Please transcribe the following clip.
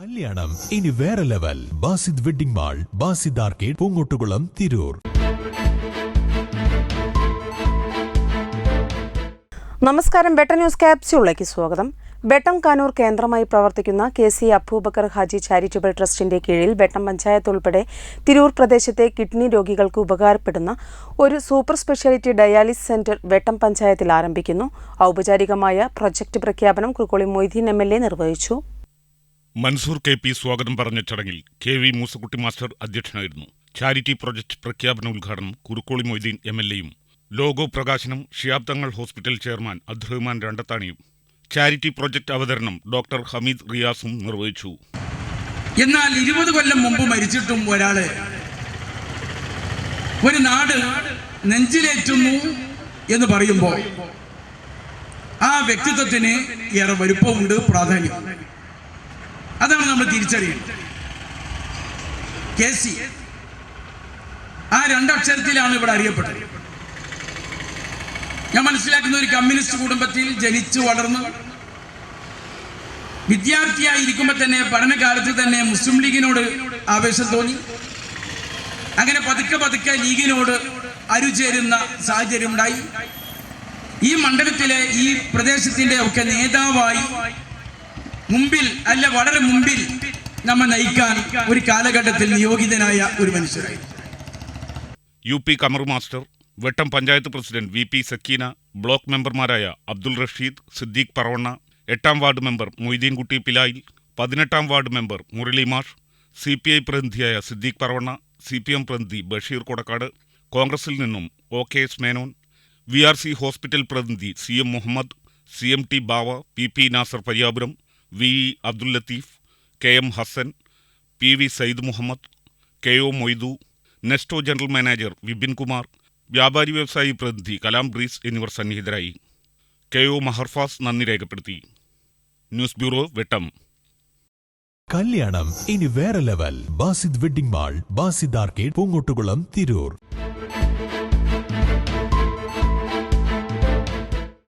കല്യാണം. ഇനി വേറെ level. Basid wedding mall Basid arcade Poongottukulam Tirur. നമസ്കാരം. ബെട്ടർ ന്യൂസ് ക്യാപ്സ്യൂളിലേക്ക് സ്വാഗതം. വെട്ടം കാനൂർ കേന്ദ്രമായി പ്രവർത്തിക്കുന്ന K C Aboobacker Haji charitable ട്രസ്റ്റിന്റെ കീഴിൽ വെട്ടം പഞ്ചായത്ത് ഉൾപ്പെടെ തിരൂർ പ്രദേശത്തെ കിഡ്നി രോഗികൾക്ക് ഉപകാരപ്പെടുന്ന ഒരു super speciality dialysis centre Vettam പഞ്ചായത്തിൽ ആരംഭിക്കുന്നു. ഔപചാരികമായ പ്രൊജക്ട് പ്രഖ്യാപനം കുറുക്കോളി മൊയ്തീൻ എം നിർവഹിച്ചു. മൻസൂർ കെ പി സ്വാഗതം പറഞ്ഞ ചടങ്ങിൽ കെ വി മൂസക്കുട്ടി മാസ്റ്റർ അധ്യക്ഷനായിരുന്നു. ചാരിറ്റി പ്രൊജക്ട് പ്രഖ്യാപന ഉദ്ഘാടനം കുറുക്കോളി മൊയ്തീൻ എം എൽ എയും ലോഗോ പ്രകാശനം ഷിയാബ് തങ്ങൾ ഹോസ്പിറ്റൽ ചെയർമാൻ അബ്ദുറഹ്മാൻ രണ്ടത്താണിയും ചാരിറ്റി പ്രൊജക്ട് അവതരണം ഡോക്ടർ ഹമീദ് റിയാസും നിർവഹിച്ചു. എന്നാൽ ഇരുപത് കൊല്ലം മുമ്പ് മരിച്ചിട്ടും ഒരാൾ. ഒരു നാട് നെഞ്ചിലേറ്റുന്നു എന്ന് പറയുമ്പോൾ ആ വ്യക്തിത്വത്തിന് ഏറെ വലുപ്പമുണ്ട് പ്രാധാന്യം അതാണ് നമ്മൾ തിരിച്ചറിയുന്നത് കെ സി ആ രണ്ടക്ഷരത്തിലാണ് ഇവിടെ അറിയപ്പെട്ടത്. ഞാൻ മനസ്സിലാക്കുന്ന ഒരു കമ്മ്യൂണിസ്റ്റ് കുടുംബത്തിൽ ജനിച്ചു വളർന്നു വിദ്യാർത്ഥിയായിരിക്കുമ്പോൾ തന്നെ പഠനകാലത്ത് തന്നെ മുസ്ലിം ലീഗിനോട് ആവേശം തോന്നി. അങ്ങനെ പതുക്കെ പതുക്കെ ലീഗിനോട് അരുചേരുന്ന സാഹചര്യം ഉണ്ടായി. ഈ മണ്ഡലത്തിലെ ഈ പ്രദേശത്തിന്റെ ഒക്കെ നേതാവായി മുമ്പിൽ അല്ല വളരെ മുമ്പിൽ നമ്മെ നയിക്കാൻ ഒരു കാലഘട്ടത്തിൽ നിയോഗിതനായ ഒരു മനുഷ്യരായി. U P Kamar master Vettam panchayat president V P Sakeena block മെമ്പർമാരായ അബ്ദുൾ റഷീദ് സിദ്ദീഖ് പറവണ്ണ എട്ടാം വാർഡ് മെമ്പർ മൊയ്തീൻകുട്ടി പിലായിൽ പതിനെട്ടാം വാർഡ് മെമ്പർ മുരളി മാഷ് C P I പ്രതിനിധിയായ Siddique Paravanna C P M പ്രതിനിധി ബഷീർ കൊടക്കാട് കോൺഗ്രസിൽ നിന്നും O K S Menon V R C hospital പ്രതിനിധി C M Muhammad C M T Bava P P Nasar Pariyapuram V Abdul Latheef K M Hasan P V Sayyid Muhammad K O Moidu Nesto general manager Vipin Kumar വ്യാപാരി വ്യവസായി പ്രതിനിധി Kalam breeze എന്നിവർ സന്നിഹിതരായി. K O Maharfas നന്ദി രേഖപ്പെടുത്തി. News bureau Vettam. കല്യാണം ഇനി വേറെ level. Basid wedding mall Basid arcade Poongottukulam Tirur.